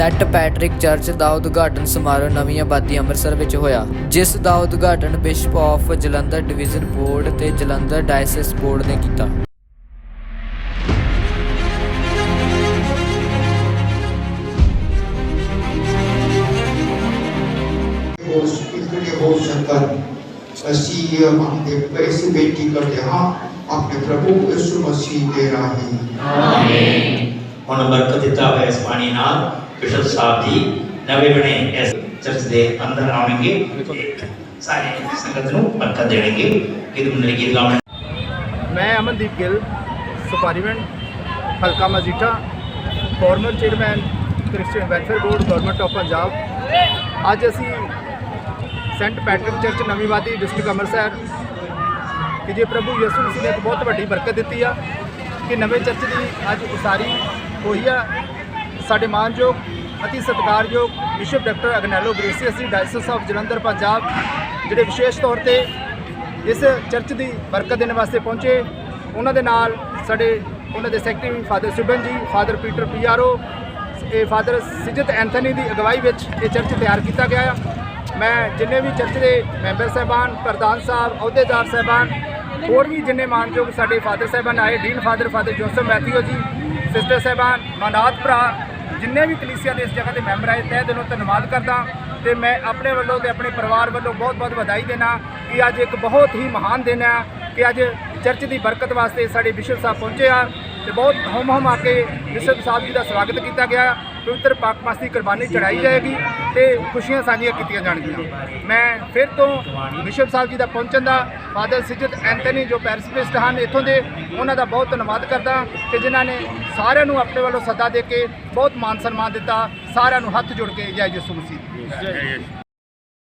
Saint Patrick church ਦਾ ਉਦਘਾਟਨ ਸਮਾਰੋਹ ਨਵੀਂ ਆਬਾਦੀ ਅੰਮ੍ਰਿਤਸਰ ਵਿੱਚ ਹੋਇਆ ਜਿਸ ਦਾ ਉਦਘਾਟਨ bishop of Jalandhar division board ਤੇ ਜਲੰਧਰ ਡਾਇਸਿਸ ਬੋਰਡ ਨੇ ਕੀਤਾ। ਹੋ ਸਕਰ ਅਸੀਂ हम ਦੇ ਪੈਸੇ ਬੇਨਤੀ ਕਰਦੇ ਹਾਂ ਆਪਣੇ ਪ੍ਰਭੂ ਯਿਸੂ ਮਸੀਹ ਦੇ ਰਾਹੀਂ। ਹੁਣ ਬਰਕਤ ਦਿੱਤਾ ਹੋਇਆ ਇਸ ਪਾਣੀ ਨਾਲ ਬਿਸ਼ਪ ਸਾਹਿਬ ਜੀ ਨਵੇਂ ਬਣੇ ਇਸ ਚਰਚ ਦੇ ਅੰਦਰ ਆਉਣਗੇ। ਸਾਰੇ ਸੰਗਤ ਨੂੰ ਬਰਕਤ ਦੇਣਗੇ ਕਿ ਮੰਡਲੀ ਗੀਤ ਗਾਉਣ ਮੈਂ ਅਮਨਦੀਪ ਗਿੱਲ ਸੁਪਾਰੀਮੈਂਟ ਹਲਕਾ Majitha former chairman Christian welfare board government of Punjab ਅੱਜ ਅਸੀਂ ਸੈਂਟ ਪੈਟਰਿਕ ਚਰਚ ਨਵੀਂ ਵਾਦੀ ਡਿਸਟ੍ਰਿਕਟ ਅੰਮ੍ਰਿਤਸਰ, ਕਿ ਜੇ ਪ੍ਰਭੂ ਯਿਸੂ ਮਸੀਹ ਨੇ ਇੱਕ ਬਹੁਤ ਵੱਡੀ ਬਰਕਤ ਦਿੱਤੀ ਆ, ਕਿ ਨਵੇਂ ਚਰਚ ਦੀ ਅੱਜ ਉਸਾਰੀ ਹੋਈ ਆ। ਸਾਡੇ ਮਾਨਯੋਗ, ਅਤੀ ਸਤਿਕਾਰਯੋਗ ਬਿਸ਼ਪ ਡਾਕਟਰ ਅਗਨੈਲੋ ਗ੍ਰੇਸੀਅਸ ਜੀ ਡਾਇਸਸ ਆਫ ਜਲੰਧਰ, ਪੰਜਾਬ, ਜਿਹੜੇ ਵਿਸ਼ੇਸ਼ ਤੌਰ ਤੇ ਇਸ ਚਰਚ ਦੀ ਬਰਕਤ ਦੇਣ ਵਾਸਤੇ ਪਹੁੰਚੇ, ਉਹਨਾਂ ਦੇ ਨਾਲ ਸਾਡੇ, ਉਹਨਾਂ ਦੇ secretary father Suban ji father Peter PRO ਇਹ ਫਾਦਰ ਸਿਜਤ ਐਂਥਨੀ ਦੀ ਅਗਵਾਈ ਵਿੱਚ ਇਹ ਚਰਚ ਤਿਆਰ ਕੀਤਾ ਗਿਆ ਆ। ਮੈਂ ਜਿੰਨੇ ਵੀ ਚਰਚ ਦੇ ਮੈਂਬਰ ਸਾਹਿਬਾਨ, ਪ੍ਰਧਾਨ ਸਾਹਿਬ, ਅਹੁਦੇਦਾਰ ਸਾਹਿਬਾਨ, ਹੋਰ ਵੀ ਜਿੰਨੇ ਮਾਨਯੋਗ ਸਾਡੇ ਫਾਦਰ ਸਾਹਿਬਾਨ ਆਏ dean father father Joseph Mathew ji sister ਸਾਹਿਬਾਨ, ਮਨਾਤ ਭਰਾ ਜਿੰਨੇ ਵੀ ਕਲੀਸਿਆ ਦੇ ਇਸ ਜਗ੍ਹਾ ਦੇ ਮੈਂਬਰ ਆਏ, ਤਹਿ ਦਿਲੋਂ ਧੰਨਵਾਦ ਕਰਦਾ। ਤੇ ਮੈਂ ਆਪਣੇ ਵੱਲੋਂ ਤੇ ਆਪਣੇ ਪਰਿਵਾਰ ਵੱਲੋਂ ਬਹੁਤ-ਬਹੁਤ ਵਧਾਈ ਦੇਣਾ ਕਿ ਅੱਜ ਇੱਕ ਬਹੁਤ ਹੀ ਮਹਾਨ ਦਿਨ ਹੈ ਕਿ ਅੱਜ ਚਰਚ ਦੀ ਬਰਕਤ ਵਾਸਤੇ ਸਾਡੇ ਬਿਸ਼ਪ ਸਾਹਿਬ ਪਹੁੰਚੇ ਆ। ਤੇ ਬਹੁਤ ਹਮ ਹਮ ਆ ਕੇ ਬਿਸ਼ਪ ਸਾਹਿਬ ਜੀ ਦਾ ਸਵਾਗਤ ਕੀਤਾ ਗਿਆ। ਪਵਿੱਤਰ ਪਾਕ ਮਾਸ ਦੀ ਕੁਰਬਾਨੀ ਚੜਾਈ ਜਾਏਗੀ ਤੇ ਖੁਸ਼ੀਆਂ ਸਾਂਝੀਆਂ ਕੀਤੀਆਂ ਜਾਣਗੀਆਂ। ਮੈਂ ਫਿਰ ਤੋਂ ਬਿਸ਼ਪ ਸਾਹਿਬ ਜੀ ਦਾ ਪਹੁੰਚਣ ਦਾ ਫਾਦਰ ਸਿਜਤ ਐਂਥਨੀ ਜੋ ਪੈਰਿਸ ਹਨ ਇੱਥੋਂ ਦੇ, ਉਹਨਾਂ ਦਾ ਬਹੁਤ ਧੰਨਵਾਦ ਕਰਦਾ ਕਿ ਜਿਨ੍ਹਾਂ ਨੇ ਸਾਰਿਆਂ ਨੂੰ ਆਪਣੇ ਵੱਲੋਂ ਸੱਦਾ ਦੇ ਕੇ ਬਹੁਤ ਮਾਨ ਸਨਮਾਨ ਦਿੱਤਾ, ਸਾਰਿਆਂ ਨੂੰ ਹੱਥ ਜੋੜ ਕੇ ਜੈ ਯਿਸੂ ਮਸੀਹ।